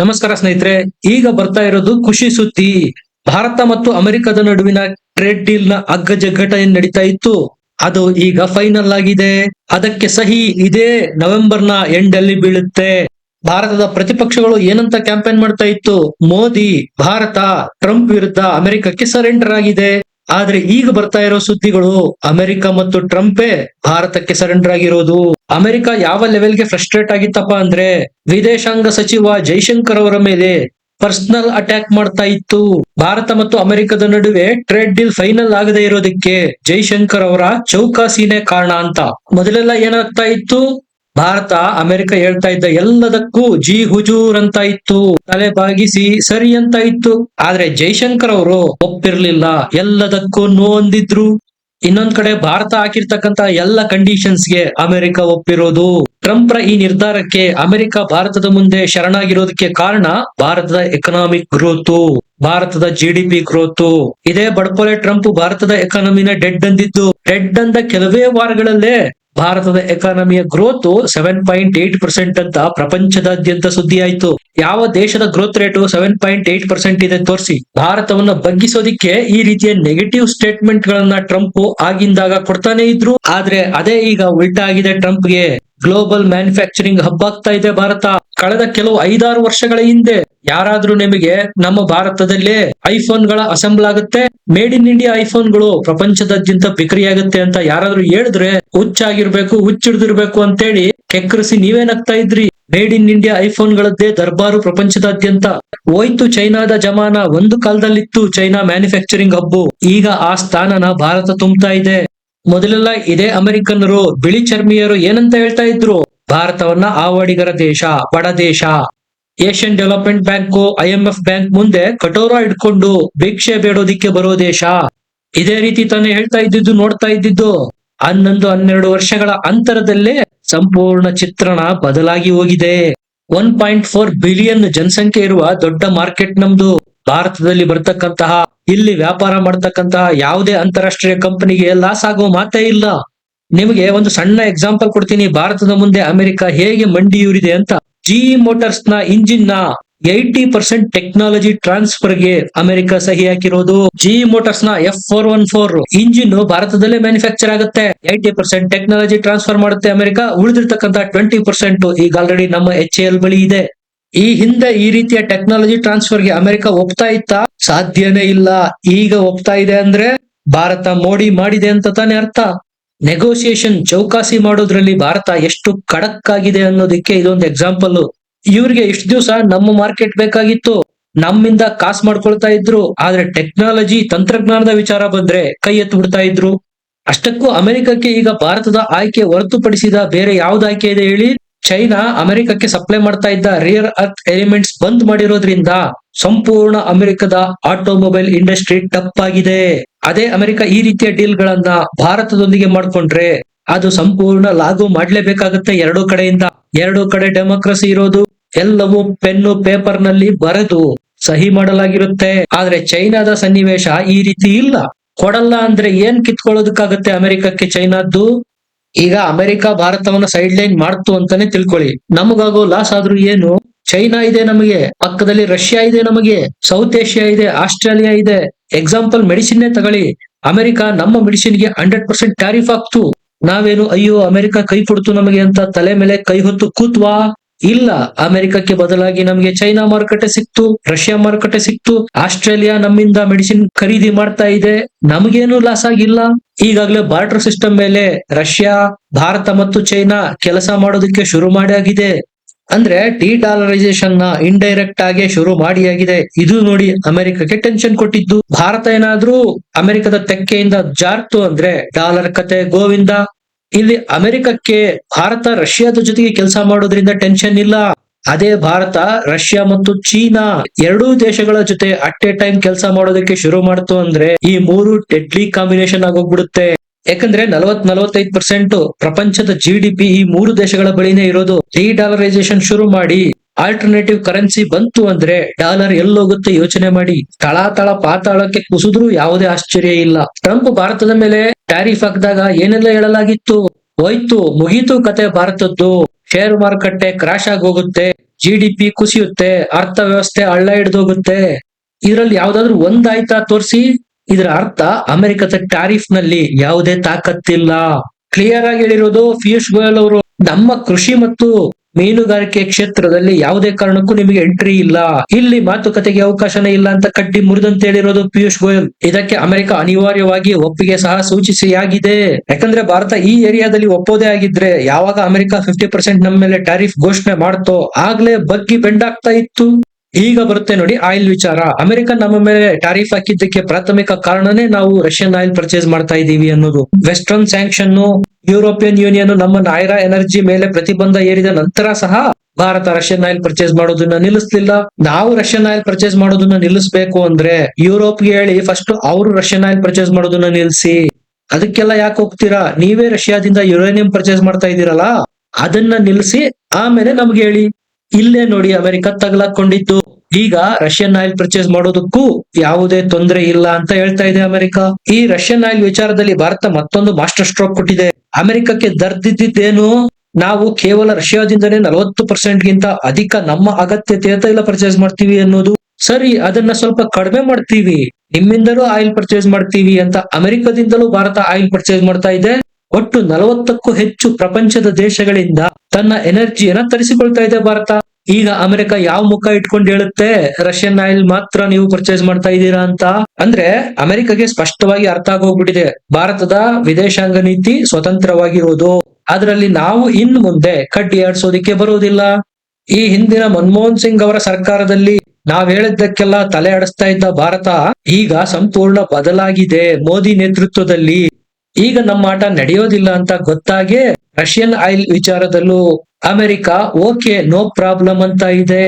ನಮಸ್ಕಾರ ಸ್ನೇಹಿತರೆ, ಈಗ ಬರ್ತಾ ಇರೋದು ಖುಷಿ ಸುದ್ದಿ. ಭಾರತ ಮತ್ತು ಅಮೆರಿಕದ ನಡುವಿನ ಟ್ರೇಡ್ ಡೀಲ್ನ ಅಗ್ಗಜಗ್ಗಟ ನಡೀತಾ ಇತ್ತು. ಅದು ಈಗ ಫೈನಲ್ ಆಗಿದೆ. ಅದಕ್ಕೆ ಸಹಿ ಇದೇ ನವೆಂಬರ್ನ ಎಂಡ್ ಅಲ್ಲಿ ಬೀಳುತ್ತೆ. ಭಾರತದ ಪ್ರತಿಪಕ್ಷಗಳು ಏನಂತ ಕ್ಯಾಂಪೇನ್ ಮಾಡ್ತಾ ಇತ್ತು? ಮೋದಿ, ಭಾರತ, ಟ್ರಂಪ್ ವಿರುದ್ಧ ಅಮೆರಿಕಕ್ಕೆ ಸರೆಂಡರ್ ಆಗಿದೆ. ಆದ್ರೆ ಈಗ ಬರ್ತಾ ಇರೋ ಸುದ್ದಿಗಳು ಅಮೆರಿಕ ಮತ್ತು ಟ್ರಂಪೇ ಭಾರತಕ್ಕೆ ಸರೆಂಡರ್ ಆಗಿರೋದು. ಅಮೆರಿಕ ಯಾವ ಲೆವೆಲ್ಗೆ ಫ್ರಸ್ಟ್ರೇಟ್ ಆಗಿತ್ತಪ್ಪ ಅಂದ್ರೆ ವಿದೇಶಾಂಗ ಸಚಿವ ಜೈಶಂಕರ್ ಅವರ ಮೇಲೆ ಪರ್ಸನಲ್ ಅಟ್ಯಾಕ್ ಮಾಡ್ತಾ ಇತ್ತು. ಭಾರತ ಮತ್ತು ಅಮೆರಿಕದ ನಡುವೆ ಟ್ರೇಡ್ ಡೀಲ್ ಫೈನಲ್ ಆಗದೆ ಇರೋದಕ್ಕೆ ಜೈಶಂಕರ್ ಅವರ ಚೌಕಾಸಿನೇ ಕಾರಣ ಅಂತ. ಮೊದಲೆಲ್ಲ ಏನಾಗ್ತಾ ಇತ್ತು? ಭಾರತ, ಅಮೆರಿಕ ಹೇಳ್ತಾ ಇದ್ದ ಎಲ್ಲದಕ್ಕೂ ಜಿ ಹುಜೂರ್ ಅಂತ ಇತ್ತು. ತಲೆ ಬಾಗಿಸಿ ಸರಿ ಅಂತ ಇತ್ತು. ಆದ್ರೆ ಜೈಶಂಕರ್ ಅವರು ಒಪ್ಪಿರ್ಲಿಲ್ಲ. ಎಲ್ಲದಕ್ಕೂ ನೋಂದಿದ್ರು ಇನ್ನೊಂದ್ ಕಡೆ ಭಾರತ ಹಾಕಿರ್ತಕ್ಕಂತ ಎಲ್ಲ ಕಂಡೀಷನ್ಸ್ಗೆ ಅಮೆರಿಕ ಒಪ್ಪಿರೋದು. ಟ್ರಂಪ್ರ ಈ ನಿರ್ಧಾರಕ್ಕೆ ಅಮೆರಿಕ ಭಾರತದ ಮುಂದೆ ಶರಣಾಗಿರೋದಕ್ಕೆ ಕಾರಣ ಭಾರತದ ಎಕನಾಮಿಕ್ ಗ್ರೋತ್ ಭಾರತದ ಜಿ ಡಿ ಪಿ ಗ್ರೋತ್ ಇದೇ ಬಡಪೊಲೆ ಟ್ರಂಪ್ ಭಾರತದ ಎಕಾನಮಿನ ಡೆಡ್ ಅಂದಿದ್ದು. ಡೆಡ್ ಅಂದ ಕೆಲವೇ ವಾರಗಳಲ್ಲೇ ಭಾರತದ ಎಕಾನಮಿಯ growth seven point eight percent ಅಂತ ಪ್ರಪಂಚದಾದ್ಯಂತ ಸುದ್ದಿ ಆಯ್ತು ಯಾವ ದೇಶದ growth rate seven point eight percent ಇದೆ ತೋರಿಸಿ. ಭಾರತವನ್ನ ಬಗ್ಗಿಸೋದಿಕ್ಕೆ ಈ ರೀತಿಯ ನೆಗೆಟಿವ್ ಸ್ಟೇಟ್ಮೆಂಟ್ ಗಳನ್ನ ಟ್ರಂಪ್ ಆಗಿಂದಾಗ ಕೊಡ್ತಾನೆ ಇದ್ರು. ಆದ್ರೆ ಅದೇ ಈಗ ಉಲ್ಟಾ ಆಗಿದೆ ಟ್ರಂಪ್ಗೆ ಗ್ಲೋಬಲ್ ಮ್ಯಾನುಫ್ಯಾಕ್ಚರಿಂಗ್ ಹಬ್ ಆಗ್ತಾ ಇದೆ ಭಾರತ. ಕಳೆದ ಕೆಲವು ಐದಾರು ವರ್ಷಗಳ ಹಿಂದೆ ಯಾರಾದ್ರೂ ನಿಮಗೆ ನಮ್ಮ ಭಾರತದಲ್ಲೇ ಐಫೋನ್ಗಳ ಅಸೆಂಬಲ್ ಆಗುತ್ತೆ. ಮೇಡ್ ಇನ್ ಇಂಡಿಯಾ ಐಫೋನ್ಗಳು ಪ್ರಪಂಚದಾದ್ಯಂತ ಬಿಕ್ರಿ ಆಗುತ್ತೆ ಅಂತ ಯಾರಾದ್ರೂ ಹೇಳಿದ್ರೆ ಹುಚ್ಚಾಗಿರ್ಬೇಕು, ಹುಚ್ಚಿಡ್ದಿರ್ಬೇಕು ಅಂತೇಳಿ ಕೆಕ್ಕರಿಸಿ ನೀವೇನಾಗ್ತಾ ಇದ್ರಿ. ಮೇಡ್ ಇನ್ ಇಂಡಿಯಾ ಐಫೋನ್ ಗಳದ್ದೇ ದರ್ಬಾರು ಪ್ರಪಂಚದಾದ್ಯಂತ. ಹೋಯ್ತು ಚೈನಾದ ಜಮಾನ, ಒಂದು ಕಾಲದಲ್ಲಿತ್ತು ಚೈನಾ ಮ್ಯಾನುಫ್ಯಾಕ್ಚರಿಂಗ್ ಹಬ್ಬು ಈಗ ಆ ಸ್ಥಾನನ ಭಾರತ ತುಂಬ್ತಾ ಇದೆ. ಮೊದಲೆಲ್ಲ ಇದೇ ಅಮೆರಿಕನ್ನರು, ಬಿಳಿ ಚರ್ಮಿಯರು ಏನಂತ ಹೇಳ್ತಾ ಇದ್ರು? ಭಾರತವನ್ನ ಆವಾಡಿಗರ ದೇಶ, ಬಡ ದೇಶ. Asian development bank, I M F bank ಮುಂದೆ ಕಟೋರ ಇಟ್ಕೊಂಡು ಭಿಕ್ಷೆ ಬೇಡೋದಿಕ್ಕೆ ಬರೋ ದೇಶ. ಇದೇ ರೀತಿ ತಾನೇ ಹೇಳ್ತಾ ಇದ್ದಿದ್ದು, ನೋಡ್ತಾ ಇದ್ದಿದ್ದು. ಹನ್ನೊಂದು, ಹನ್ನೆರಡು ವರ್ಷಗಳ ಅಂತರದಲ್ಲೇ ಸಂಪೂರ್ಣ ಚಿತ್ರಣ ಬದಲಾಗಿ ಹೋಗಿದೆ. ಒನ್ ಪಾಯಿಂಟ್ ಫೋರ್ ಬಿಲಿಯನ್ ಜನಸಂಖ್ಯೆ ಇರುವ ದೊಡ್ಡ ಮಾರ್ಕೆಟ್ ನಮ್ದು. ಭಾರತದಲ್ಲಿ ಬರ್ತಕ್ಕಂತಹ ಇಲ್ಲಿ ವ್ಯಾಪಾರ ಮಾಡ್ತಕ್ಕಂತಹ ಯಾವುದೇ ಅಂತಾರಾಷ್ಟ್ರೀಯ ಕಂಪನಿಗೆ ಲಾಸ್ ಆಗೋ ಮಾತೇ ಇಲ್ಲ. ನಿಮಗೆ ಒಂದು ಸಣ್ಣ ಎಕ್ಸಾಂಪಲ್ ಕೊಡ್ತೀನಿ. ಭಾರತದ ಮುಂದೆ ಅಮೆರಿಕ ಹೇಗೆ ಮಂಡಿಯೂರಿದೆ ಅಂತ. ಜಿ ಮೋಟಾರ್ಸ್ನ ಇಂಜಿನ್ನ ಏಯ್ಟಿ ಪರ್ಸೆಂಟ್ ಟೆಕ್ನಾಲಜಿ ಟ್ರಾನ್ಸ್ಫರ್ಗೆ ಅಮೆರಿಕ ಸಹಿ ಹಾಕಿರೋದು. G ಮೋಟಾರ್ಸ್ನ F four one four engine ಭಾರತದಲ್ಲೇ ಮ್ಯಾನುಫ್ಯಾಕ್ಚರ್ ಆಗುತ್ತೆ. ಏಯ್ಟಿ ಪರ್ಸೆಂಟ್ ಟೆಕ್ನಾಲಜಿ ಟ್ರಾನ್ಸ್ಫರ್ ಮಾಡುತ್ತೆ ಅಮೆರಿಕ. ಉಳಿದಿರ್ತಕ್ಕಂತ ಟ್ವೆಂಟಿ ಪರ್ಸೆಂಟ್ ಈಗ ಆಲ್ರೆಡಿ ನಮ್ಮ ಎಚ್ ಎಲ್ ಬಳಿ ಇದೆ. ಈ ಹಿಂದೆ ಈ ರೀತಿಯ ಟೆಕ್ನಾಲಜಿ ಟ್ರಾನ್ಸ್ಫರ್ಗೆ ಅಮೆರಿಕ ಒಪ್ತಾ ಇತ್ತಾ? ಸಾಧ್ಯನೇ ಇಲ್ಲ. ಈಗ ಒಪ್ತಾ ಇದೆ ಅಂದ್ರೆ ಭಾರತ ಮೋಡಿ ಮಾಡಿದೆ ಅಂತ ತಾನೇ ಅರ್ಥ. ನೆಗೋಸಿಯೇಷನ್ ಚೌಕಾಸಿ ಮಾಡೋದ್ರಲ್ಲಿ ಭಾರತ ಎಷ್ಟು ಖಡಕ್ ಆಗಿದೆ ಅನ್ನೋದಕ್ಕೆ ಇದೊಂದು ಎಕ್ಸಾಂಪಲ್ ಇವ್ರಿಗೆ ಇಷ್ಟು ದಿವಸ ನಮ್ಮ ಮಾರ್ಕೆಟ್ ಬೇಕಾಗಿತ್ತು. ನಮ್ಮಿಂದ ಕಾಸ್ ಮಾಡ್ಕೊಳ್ತಾ ಇದ್ರು. ಆದ್ರೆ ಟೆಕ್ನಾಲಜಿ ತಂತ್ರಜ್ಞಾನದ ವಿಚಾರ ಬಂದ್ರೆ ಕೈ ಎತ್ತು ಬಿಡ್ತಾ ಇದ್ರು. ಅಷ್ಟಕ್ಕೂ ಅಮೆರಿಕಕ್ಕೆ ಈಗ ಭಾರತದ ಆಯ್ಕೆ ಹೊರತುಪಡಿಸಿದ ಬೇರೆ ಯಾವ್ದು ಆಯ್ಕೆ ಇದೆ ಹೇಳಿ? ಚೈನಾ ಅಮೆರಿಕಕ್ಕೆ ಸಪ್ಲೈ ಮಾಡ್ತಾ ಇದ್ದ ರಿಯರ್ ಅರ್ತ್ ಎಲಿಮೆಂಟ್ಸ್ ಬಂದ್ ಮಾಡಿರೋದ್ರಿಂದ ಸಂಪೂರ್ಣ ಅಮೆರಿಕದ ಆಟೋಮೊಬೈಲ್ ಇಂಡಸ್ಟ್ರಿ ಟಪ್ ಆಗಿದೆ ಅದೇ ಅಮೆರಿಕ ಈ ರೀತಿಯ ಡೀಲ್ ಗಳನ್ನ ಭಾರತದೊಂದಿಗೆ ಮಾಡ್ಕೊಂಡ್ರೆ ಅದು ಸಂಪೂರ್ಣ ಲಾಗು ಮಾಡ್ಲೇಬೇಕಾಗುತ್ತೆ ಎರಡೂ ಕಡೆಯಿಂದ. ಎರಡೂ ಕಡೆ ಡೆಮೋಕ್ರಸಿ ಇರೋದು, ಎಲ್ಲವೂ ಪೆನ್ನು ಪೇಪರ್ನಲ್ಲಿ ಬರೆದು ಸಹಿ ಮಾಡಲಾಗಿರುತ್ತೆ. ಆದ್ರೆ ಚೈನಾದ ಸನ್ನಿವೇಶ ಈ ರೀತಿ ಇಲ್ಲ. ಕೊಡಲ್ಲ ಅಂದ್ರೆ ಏನ್ ಕಿತ್ಕೊಳ್ಳೋದಕ್ಕಾಗತ್ತೆ ಅಮೆರಿಕಕ್ಕೆ ಚೈನಾದ್ದು? ಈಗ ಅಮೆರಿಕ ಭಾರತವನ್ನ ಸೈಡ್ ಲೈನ್ ಮಾಡ್ತು ಅಂತಾನೆ ತಿಳ್ಕೊಳ್ಳಿ. ನಮಗಾಗೋ ಲಾಸ್ ಆದ್ರೂ ಏನು? ಚೈನಾ ಇದೆ ನಮಗೆ, ಪಕ್ಕದಲ್ಲಿ ರಷ್ಯಾ ಇದೆ ನಮಗೆ ಸೌತ್ ಏಷ್ಯಾ ಇದೆ ಆಸ್ಟ್ರೇಲಿಯಾ ಇದೆ. ಎಕ್ಸಾಂಪಲ್ ಮೆಡಿಸಿನ್ ತಗೊಳ್ಳಿ. ಅಮೆರಿಕ ನಮ್ಮ ಮೆಡಿಸಿನ್ಗೆ ಹಂಡ್ರೆಡ್ ಪರ್ಸೆಂಟ್ ಟ್ಯಾರಿಫ್ ಆಗ್ತು ನಾವೇನು, ಅಯ್ಯೋ, ಅಮೆರಿಕ ಕೈ ಕೊಡ್ತು ನಮಗೆ ಅಂತ ತಲೆ ಮೇಲೆ ಕೈ ಹೊತ್ತು ಕೂತ್ವಾ? ಇಲ್ಲ, ಅಮೆರಿಕಕ್ಕೆ ಬದಲಾಗಿ ನಮಗೆ ಚೈನಾ ಮಾರುಕಟ್ಟೆ ಸಿಕ್ತು, ರಷ್ಯಾ ಮಾರುಕಟ್ಟೆ ಸಿಕ್ತು, ಆಸ್ಟ್ರೇಲಿಯಾ ನಮ್ಮಿಂದ ಮೆಡಿಸಿನ್ ಖರೀದಿ ಮಾಡ್ತಾ ಇದೆ, ನಮಗೇನು ಲಾಸ್ ಆಗಿಲ್ಲ. ಈಗಾಗಲೇ ಬಾರ್ಡರ್ ಸಿಸ್ಟಮ್ ಮೇಲೆ ರಷ್ಯಾ, ಭಾರತ ಮತ್ತು ಚೈನಾ ಕೆಲಸ ಮಾಡೋದಕ್ಕೆ ಶುರು ಮಾಡಿ ಆಗಿದೆ. ಅಂದ್ರೆ ಡಿ ಡಾಲರೈಸೇಷನ್ನ ಇಂಡೈರೆಕ್ಟ್ ಆಗಿ ಶುರು ಮಾಡಿ ಆಗಿದೆ. ಇದು ನೋಡಿ ಅಮೆರಿಕಕ್ಕೆ ಟೆನ್ಷನ್ ಕೊಟ್ಟಿದ್ದು. ಭಾರತ ಏನಾದ್ರೂ ಅಮೆರಿಕದ ತೆಕ್ಕೆಯಿಂದ ಜಾರ್ತು ಅಂದ್ರೆ ಡಾಲರ್ ಕತೆ ಗೋವಿಂದ. ಇಲ್ಲಿ ಅಮೆರಿಕಕ್ಕೆ ಭಾರತ, ರಷ್ಯಾದ ಜೊತೆಗೆ ಕೆಲಸ ಮಾಡೋದ್ರಿಂದ ಟೆನ್ಷನ್ ಇಲ್ಲ. ಅದೇ ಭಾರತ, ರಷ್ಯಾ ಮತ್ತು ಚೀನಾ ಎರಡೂ ದೇಶಗಳ ಜೊತೆ ಅಟ್ ಎ ಟೈಮ್ ಕೆಲಸ ಮಾಡೋದಕ್ಕೆ ಶುರು ಮಾಡ್ತು ಅಂದ್ರೆ ಈ ಮೂರು ಡೆಡ್ಲಿ ಕಾಂಬಿನೇಷನ್ ಆಗೋಗ್ಬಿಡುತ್ತೆ. ಯಾಕಂದ್ರೆ ನಲವತ್ ನಲವತ್ತೈದು ಪರ್ಸೆಂಟ್ ಪ್ರಪಂಚದ ಜಿ ಡಿ ಪಿ ಈ ಮೂರು ದೇಶಗಳ ಬಳಿನೇ ಇರೋದು. ಡಿ ಡಾಲರೈಸೇಷನ್ ಶುರು ಮಾಡಿ. ಆಲ್ಟರ್ನೇಟಿವ್ ಕರೆನ್ಸಿ ಬಂತು ಅಂದ್ರೆ ಡಾಲರ್ ಎಲ್ಲೋಗುತ್ತೆ ಯೋಚನೆ ಮಾಡಿ. ತಳಾತಳ ತಳ ಪಾತಾಳಕ್ಕೆ ಕುಸಿದ್ರು ಯಾವುದೇ ಆಶ್ಚರ್ಯ ಇಲ್ಲ. ಟ್ರಂಪ್ ಭಾರತದ ಮೇಲೆ ಟ್ಯಾರಿಫ್ ಹಾಕಿದಾಗ ಏನೆಲ್ಲ ಹೇಳಲಾಗಿತ್ತು? ಹೋಯ್ತು, ಮುಗೀತು ಕತೆ ಭಾರತದ್ದು. ಶೇರ್ ಮಾರುಕಟ್ಟೆ ಕ್ರಾಶ್ ಆಗಿ ಹೋಗುತ್ತೆ ಜಿ ಡಿ ಪಿ ಕುಸಿಯುತ್ತೆ. ಅರ್ಥವ್ಯವಸ್ಥೆ ಹಳ್ಳ ಹಿಡ್ದೋಗುತ್ತೆ. ಇದರಲ್ಲಿ ಯಾವ್ದಾದ್ರು ಒಂದಾಯ್ತಾ ತೋರಿಸಿ? ಇದರ ಅರ್ಥ ಅಮೆರಿಕದ ಟ್ಯಾರಿಫ್ನಲ್ಲಿ ಯಾವುದೇ ತಾಕತ್ತಿಲ್ಲ. ಕ್ಲಿಯರ್ ಆಗಿ ಹೇಳಿರೋದು ಪಿಯೂಷ್ ಗೋಯಲ್ ಅವರು. ನಮ್ಮ ಕೃಷಿ ಮತ್ತು ಮೀನುಗಾರಿಕೆ ಕ್ಷೇತ್ರದಲ್ಲಿ ಯಾವುದೇ ಕಾರಣಕ್ಕೂ ನಿಮಗೆ ಎಂಟ್ರಿ ಇಲ್ಲ. ಇಲ್ಲಿ ಮಾತುಕತೆಗೆ ಅವಕಾಶನೇ ಇಲ್ಲ ಅಂತ ಕಡ್ಡಿ ಮುರಿದಂತ ಹೇಳಿರೋದು ಪಿಯೂಷ್ ಗೋಯಲ್. ಇದಕ್ಕೆ ಅಮೆರಿಕ ಅನಿವಾರ್ಯವಾಗಿ ಒಪ್ಪಿಗೆ ಸಹ ಸೂಚಿಸಿಯಾಗಿದೆ. ಯಾಕಂದ್ರೆ ಭಾರತ ಈ ಏರಿಯಾದಲ್ಲಿ ಒಪ್ಪೋದೇ ಆಗಿದ್ರೆ ಯಾವಾಗ ಅಮೆರಿಕ ಫಿಫ್ಟಿ ಪರ್ಸೆಂಟ್ ನಮ್ಮ ಮೇಲೆ ಟ್ಯಾರಿಫ್ ಘೋಷಣೆ ಮಾಡ್ತೋ ಆಗ್ಲೇ ಬಗ್ಗಿ ಬೆಂಡಾಗ್ತಾ ಇತ್ತು. ಈಗ ಬರುತ್ತೆ ನೋಡಿ ಆಯಿಲ್ ವಿಚಾರ. ಅಮೆರಿಕ ನಮ್ಮ ಮೇಲೆ ಟಾರಿಫ್ ಹಾಕಿದ್ದಕ್ಕೆ ಪ್ರಾಥಮಿಕ ಕಾರಣನೇ ನಾವು ರಷ್ಯನ್ ಆಯಿಲ್ ಪರ್ಚೇಸ್ ಮಾಡ್ತಾ ಇದ್ದೀವಿ ಅನ್ನೋದು. ವೆಸ್ಟರ್ನ್ ಸ್ಯಾಂಕ್ಷನ್ ಯುರೋಪಿಯನ್ ಯೂನಿಯನ್ ನಮ್ಮ ನಾಯ್ರಾ ಎನರ್ಜಿ ಮೇಲೆ ಪ್ರತಿಬಂಧ ಏರಿದ ನಂತರ ಸಹ ಭಾರತ ರಷ್ಯನ್ ಆಯಿಲ್ ಪರ್ಚೇಸ್ ಮಾಡೋದನ್ನ ನಿಲ್ಲಿಸ್ಲಿಲ್ಲ. ನಾವು ರಷ್ಯನ್ ಆಯಿಲ್ ಪರ್ಚೇಸ್ ಮಾಡೋದನ್ನ ನಿಲ್ಲಿಸಬೇಕು ಅಂದ್ರೆ ಯುರೋಪ್ಗೆ ಹೇಳಿ ಫಸ್ಟ್ ಅವರು ರಷ್ಯನ್ ಆಯಿಲ್ ಪರ್ಚೇಸ್ ಮಾಡೋದನ್ನ ನಿಲ್ಲಿಸಿ ಅದಕ್ಕೆಲ್ಲ ಯಾಕೆ ಹೋಗ್ತೀರಾ? ನೀವೇ ರಷ್ಯಾದಿಂದ ಯುರೇನಿಯಂ ಪರ್ಚೇಸ್ ಮಾಡ್ತಾ ಇದ್ದೀರಲ್ಲ? ಅದನ್ನ ನಿಲ್ಲಿಸಿ ಆಮೇಲೆ ನಮ್ಗೆ ಹೇಳಿ. ಇಲ್ಲೇ ನೋಡಿ ಅಮೆರಿಕ ತಗಲಾಕೊಂಡಿತ್ತು ಈಗ ರಷ್ಯನ್ ಆಯಿಲ್ ಪರ್ಚೇಸ್ ಮಾಡೋದಕ್ಕೂ ಯಾವುದೇ ತೊಂದರೆ ಇಲ್ಲ ಅಂತ ಹೇಳ್ತಾ ಇದೆ ಅಮೆರಿಕ. ಈ ರಷ್ಯನ್ ಆಯಿಲ್ ವಿಚಾರದಲ್ಲಿ ಭಾರತ ಮತ್ತೊಂದು ಮಾಸ್ಟರ್ ಸ್ಟ್ರೋಕ್ ಕೊಟ್ಟಿದೆ. ಅಮೆರಿಕಕ್ಕೆ ದರ್ದಿದ್ದೇನು ನಾವು ಕೇವಲ ರಷ್ಯಾದಿಂದಲೇ ನಲವತ್ತು ಪರ್ಸೆಂಟ್ ಗಿಂತ ಅಧಿಕ ನಮ್ಮ ಅಗತ್ಯತೆಯ ತೈಲ ಪರ್ಚೇಸ್ ಮಾಡ್ತೀವಿ ಅನ್ನೋದು. ಸರಿ, ಅದನ್ನ ಸ್ವಲ್ಪ ಕಡಿಮೆ ಮಾಡ್ತೀವಿ. ನಿಮ್ಮಿಂದಲೂ ಆಯಿಲ್ ಪರ್ಚೇಸ್ ಮಾಡ್ತೀವಿ ಅಂತ ಅಮೆರಿಕದಿಂದಲೂ ಭಾರತ ಆಯಿಲ್ ಪರ್ಚೇಸ್ ಮಾಡ್ತಾ ಇದೆ. ಒಟ್ಟು ನಲವತ್ತಕ್ಕೂ ಹೆಚ್ಚು ಪ್ರಪಂಚದ ದೇಶಗಳಿಂದ ತನ್ನ ಎನರ್ಜಿಯನ್ನ ತರಿಸಿಕೊಳ್ತಾ ಇದೆ ಭಾರತ. ಈಗ ಅಮೆರಿಕ ಯಾವ ಮುಖ ಇಟ್ಕೊಂಡು ಹೇಳುತ್ತೆ ರಷ್ಯನ್ ಆಯಿಲ್ ಮಾತ್ರ ನೀವು ಪರ್ಚೇಸ್ ಮಾಡ್ತಾ ಇದ್ದೀರಾ ಅಂತ? ಅಂದ್ರೆ ಅಮೆರಿಕಗೆ ಸ್ಪಷ್ಟವಾಗಿ ಅರ್ಥ ಆಗೋಗ್ಬಿಟ್ಟಿದೆ. ಭಾರತದ ವಿದೇಶಾಂಗ ನೀತಿ ಸ್ವತಂತ್ರವಾಗಿರೋದು. ಅದರಲ್ಲಿ ನಾವು ಇನ್ ಮುಂದೆ ಕಡ್ಡಿ ಆಡ್ಸೋದಿಕ್ಕೆ ಬರುವುದಿಲ್ಲ ಈ ಹಿಂದಿನ ಮನಮೋಹನ್ ಸಿಂಗ್ ಅವರ ಸರ್ಕಾರದಲ್ಲಿ ನಾವ್ ಹೇಳಿದ್ದಕ್ಕೆಲ್ಲ ತಲೆ ಆಡಿಸ್ತಾ ಇದ್ದ ಭಾರತ ಈಗ ಸಂಪೂರ್ಣ ಬದಲಾಗಿದೆ ಮೋದಿ ನೇತೃತ್ವದಲ್ಲಿ. ಈಗ ನಮ್ಮ ಆಟ ನಡೆಯೋದಿಲ್ಲ ಅಂತ ಗೊತ್ತಾಗೆ ರಷ್ಯನ್ ಆಯಿಲ್ ವಿಚಾರದಲ್ಲೂ ಅಮೆರಿಕ, ಓಕೆ, ನೋ ಪ್ರಾಬ್ಲಮ್ ಅಂತ ಇದೆ.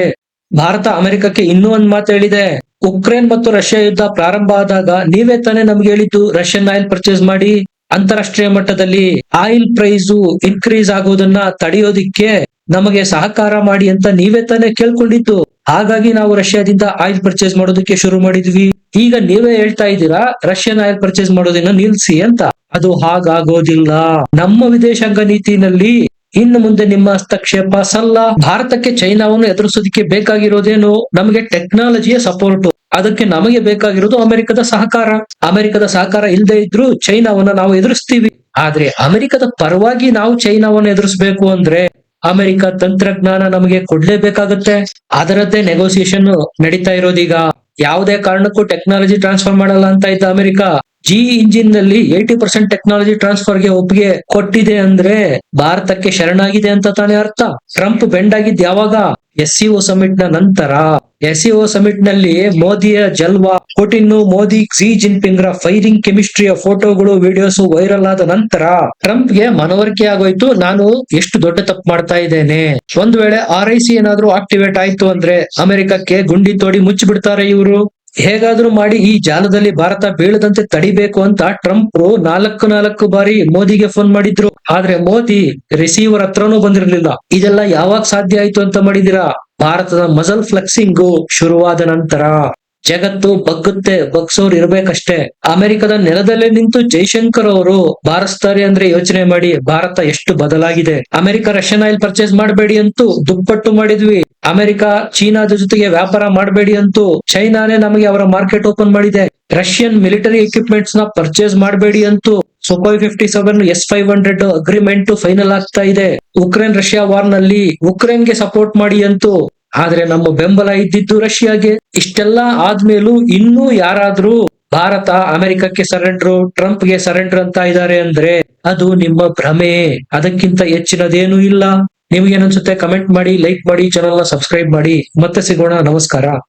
ಭಾರತ ಅಮೆರಿಕಕ್ಕೆ ಇನ್ನೂ ಒಂದ್ ಮಾತು ಹೇಳಿದೆ. ಉಕ್ರೇನ್ ಮತ್ತು ರಷ್ಯಾ ಯುದ್ಧ ಪ್ರಾರಂಭ ಆದಾಗ ನೀವೇ ತಾನೇ ನಮ್ಗೆ ಹೇಳಿದ್ದು ರಷ್ಯನ್ ಆಯಿಲ್ ಪರ್ಚೇಸ್ ಮಾಡಿ. ಅಂತಾರಾಷ್ಟ್ರೀಯ ಮಟ್ಟದಲ್ಲಿ ಆಯಿಲ್ ಪ್ರೈಸು ಇನ್ಕ್ರೀಸ್ ಆಗೋದನ್ನ ತಡೆಯೋದಿಕ್ಕೆ ನಮಗೆ ಸಹಕಾರ ಮಾಡಿ ಅಂತ ನೀವೇ ತಾನೇ ಕೇಳ್ಕೊಂಡಿದ್ದು. ಹಾಗಾಗಿ ನಾವು ರಷ್ಯಾದಿಂದ ಆಯಿಲ್ ಪರ್ಚೇಸ್ ಮಾಡೋದಕ್ಕೆ ಶುರು ಮಾಡಿದ್ವಿ. ಈಗ ನೀವೇ ಹೇಳ್ತಾ ಇದ್ದೀರಾ, ರಷ್ಯನ್ ಆಯಿಲ್ ಪರ್ಚೇಸ್ ಮಾಡೋದನ್ನ ನಿಲ್ಸಿ ಅಂತ? ಅದು ಹಾಗಾಗೋದಿಲ್ಲ. ನಮ್ಮ ವಿದೇಶಾಂಗ ನೀತಿನಲ್ಲಿ ಇನ್ನು ಮುಂದೆ ನಿಮ್ಮ ಹಸ್ತಕ್ಷೇಪ ಸಲ್ಲ. ಭಾರತಕ್ಕೆ ಚೈನಾವನ್ನು ಎದುರಿಸೋದಕ್ಕೆ ಬೇಕಾಗಿರೋದೇನು? ನಮಗೆ ಟೆಕ್ನಾಲಜಿಯ ಸಪೋರ್ಟ್. ಅದಕ್ಕೆ ನಮಗೆ ಬೇಕಾಗಿರೋದು ಅಮೆರಿಕದ ಸಹಕಾರ. ಅಮೆರಿಕದ ಸಹಕಾರ ಇಲ್ಲದೆ ಇದ್ರೂ ಚೈನಾವನ್ನ ನಾವು ಎದುರಿಸ್ತೀವಿ. ಆದ್ರೆ ಅಮೆರಿಕದ ಪರವಾಗಿ ನಾವು ಚೈನಾವನ್ನು ಎದುರಿಸಬೇಕು ಅಂದ್ರೆ ಅಮೆರಿಕ ತಂತ್ರಜ್ಞಾನ ನಮಗೆ ಕೊಡ್ಲೇಬೇಕಾಗುತ್ತೆ. ಅದರದ್ದೇ ನೆಗೋಸಿಯೇಷನ್ ನಡೀತಾ ಇರೋದೀಗ. ಯಾವುದೇ ಕಾರಣಕ್ಕೂ ಟೆಕ್ನಾಲಜಿ ಟ್ರಾನ್ಸ್ಫರ್ ಮಾಡಲ್ಲ ಅಂತ ಇದ್ದ ಅಮೆರಿಕ. ಜಿ ಇಂಜಿನ್ನಲ್ಲಿ ಏಟಿ ಪರ್ಸೆಂಟ್ ಟೆಕ್ನಾಲಜಿ ಟ್ರಾನ್ಸ್ಫರ್ಗೆ ಒಪ್ಪಿಗೆ ಕೊಟ್ಟಿದೆ ಅಂದ್ರೆ ಭಾರತಕ್ಕೆ ಶರಣಾಗಿದೆ ಅಂತ ತಾನೇ ಅರ್ಥ. ಟ್ರಂಪ್ ಬೆಂಡ್ ಆಗಿದ್ ಯಾವಾಗ ಎಸ್ ಸಿಒ ಸಮಿಟ್ನ ನಂತರ. ಎಸ್ ಸಿಒ ಸಮಿಟ್ನಲ್ಲಿ ಮೋದಿಯ ಜಲ್ವಾ, ಪುಟಿನ್, ಮೋದಿ ಕ್ಸಿ ಜಿನ್ಪಿಂಗ್ ರ ಫೈರಿಂಗ್ ಕೆಮಿಸ್ಟ್ರಿಯ ಫೋಟೋಗಳು ವಿಡಿಯೋಸ್ ವೈರಲ್ ಆದ ನಂತರ ಟ್ರಂಪ್ಗೆ ಮನವರಿಕೆ ಆಗೋಯ್ತು. ನಾನು ಎಷ್ಟು ದೊಡ್ಡ ತಪ್ಪು ಮಾಡ್ತಾ ಇದ್ದೇನೆ. ಒಂದ್ ವೇಳೆ ಆರ್ ಐ ಸಿ ಏನಾದ್ರೂ ಆಕ್ಟಿವೇಟ್ ಆಯ್ತು ಅಂದ್ರೆ ಅಮೆರಿಕಕ್ಕೆ ಗುಂಡಿ ತೋಡಿ ಮುಚ್ಚಿಬಿಡ್ತಾರೆ ಇವರು. ಹೇಗಾದ್ರೂ ಮಾಡಿ ಈ ಜಾಲದಲ್ಲಿ ಭಾರತ ಬೀಳದಂತೆ ತಡಿಬೇಕು ಅಂತ ಟ್ರಂಪ್ ನಾಲ್ಕು ನಾಲ್ಕು ಬಾರಿ ಮೋದಿಗೆ ಫೋನ್ ಮಾಡಿದ್ರು. ಆದ್ರೆ ಮೋದಿ ರಿಸೀವರ್ ಹತ್ರನೂ ಬಂದಿರಲಿಲ್ಲ. ಇದೆಲ್ಲ ಯಾವಾಗ ಸಾಧ್ಯ ಆಯ್ತು ಅಂತ ಮಾಡಿದಿರಾ ಭಾರತದ ಮಜಲ್ ಫ್ಲೆಕ್ಸಿಂಗ್ ಶುರುವಾದ ನಂತರ. ಜಗತ್ತು ಬಗ್ಗುತ್ತೆ, ಬಗ್ಸೋರ್ ಇರ್ಬೇಕಷ್ಟೇ. ಅಮೆರಿಕದ ನೆಲದಲ್ಲೇ ನಿಂತು ಜೈಶಂಕರ್ ಅವರು ಬಾರಿಸ್ತಾರೆ ಅಂದ್ರೆ ಯೋಚನೆ ಮಾಡಿ ಭಾರತ ಎಷ್ಟು ಬದಲಾಗಿದೆ. ಅಮೆರಿಕ ರಷ್ಯನ್ ಆಯಿಲ್ ಪರ್ಚೇಸ್ ಮಾಡಬೇಡಿ ಅಂತೂ ದುಪ್ಪಟ್ಟು ಮಾಡಿದ್ವಿ. ಅಮೆರಿಕ ಚೀನಾದ ಜೊತೆಗೆ ವ್ಯಾಪಾರ ಮಾಡಬೇಡಿ ಅಂತೂ ಚೈನಾನೇ ನಮಗೆ ಅವರ ಮಾರ್ಕೆಟ್ ಓಪನ್ ಮಾಡಿದೆ. ರಷ್ಯನ್ ಮಿಲಿಟರಿ ಎಕ್ವಿಪ್ಮೆಂಟ್ಸ್ನ ಪರ್ಚೇಸ್ ಮಾಡಬೇಡಿ ಅಂತೂ Sukhoi fifty seven S five hundred agreement final ಆಗ್ತಾ ಇದೆ. ಉಕ್ರೇನ್ ರಷ್ಯಾ ವಾರ್ನಲ್ಲಿ ಉಕ್ರೇನ್ಗೆ ಸಪೋರ್ಟ್ ಮಾಡಿ ಅಂತೂ. ಆದ್ರೆ ನಮ್ಮ ಬೆಂಬಲ ಇದ್ದಿದ್ದು ರಷ್ಯಾಗೆ. ಇಷ್ಟೆಲ್ಲ ಆದ್ಮೇಲೂ ಇನ್ನೂ ಯಾರಾದ್ರೂ ಭಾರತ ಅಮೆರಿಕಕ್ಕೆ ಸರೆಂಡ್ರು ಟ್ರಂಪ್ಗೆ ಸರೆಂಡರ್ ಅಂತ ಇದ್ದಾರೆ ಅಂದ್ರೆ ಅದು ನಿಮ್ಮ ಭ್ರಮೆ. ಅದಕ್ಕಿಂತ ಹೆಚ್ಚಿನದೇನು ಇಲ್ಲ. ನಿಮ್ಗೆ ಏನನ್ಸುತ್ತೆ ಕಮೆಂಟ್ ಮಾಡಿ ಲೈಕ್ ಮಾಡಿ ಚಾನಲ್ನ ಸಬ್ಸ್ಕ್ರೈಬ್ ಮಾಡಿ. ಮತ್ತೆ ಸಿಗೋಣ. ನಮಸ್ಕಾರ.